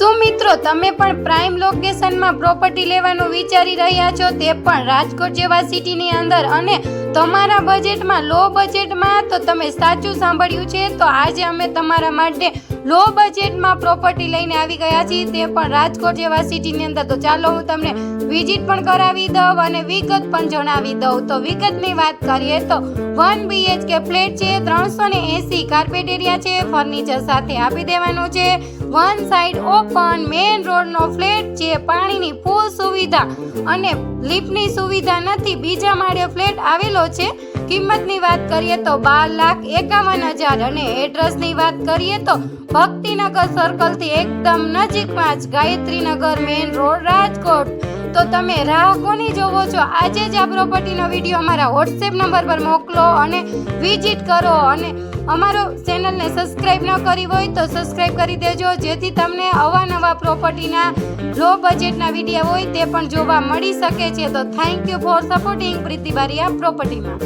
જો તમે પણ પ્રાઇમ લોકેશનમાં પ્રોપર્ટી લેવાનું વિચારી રહ્યા છો, તે પણ રાજકોટ જેવા સિટીની અંદર અને તમારા બજેટમાં લો બજેટમાં તો તમે સાચું સાંભળ્યું છે, તો આજે અમે તમારા માટે લો બજેટમાં પ્રોપર્ટી લઈને આવી ગયા છીએ, તે પણ રાજકોટ જેવા સિટીની અંદર. તો ચાલો હું તમને વિઝિટ પણ કરાવી દઉં અને વિગત પણ જણાવી દઉં. તો વિગતની વાત કરીએ તો વન બીએચકે ફ્લેટ છે ત્રણસો ને એસી કાર્પેટ એરિયા છે ફર્નિચર સાથે આપી દેવાનું છે. વન સાઈડ ઓપન મેઇન રોડનો ફ્લેટ છે, પાણીની ફૂલ સુવિધા અને લિફ્ટની સુવિધા નથી. બીજા માળે ફ્લેટ આવેલો છે. કિંમતની વાત કરીએ તો બાર લાખ એકાવન હજાર અને એડ્રેસની વાત કરીએ તો ભક્તિનગર સર્કલથી એકદમ નજીકમાં જ ગાયત્રીનગર મેઇન રોડ રાજકોટ. તો તમે રાહ કોની જોવો છો? આજે જ આ પ્રોપર્ટીનો વીડિયો અમારા વોટ્સએપ નંબર પર મોકલો અને વિઝિટ કરો અને અમારો ચેનલને સબસ્ક્રાઇબ ન કરી હોય તો સબસ્ક્રાઇબ કરી દેજો, જેથી તમને અવાનવા પ્રોપર્ટીના લો બજેટના વીડિયો હોય તે પણ જોવા મળી શકે છે. તો થેન્ક યુ ફોર સપોર્ટિંગ પ્રીતિબારી આ પ્રોપર્ટીમાં.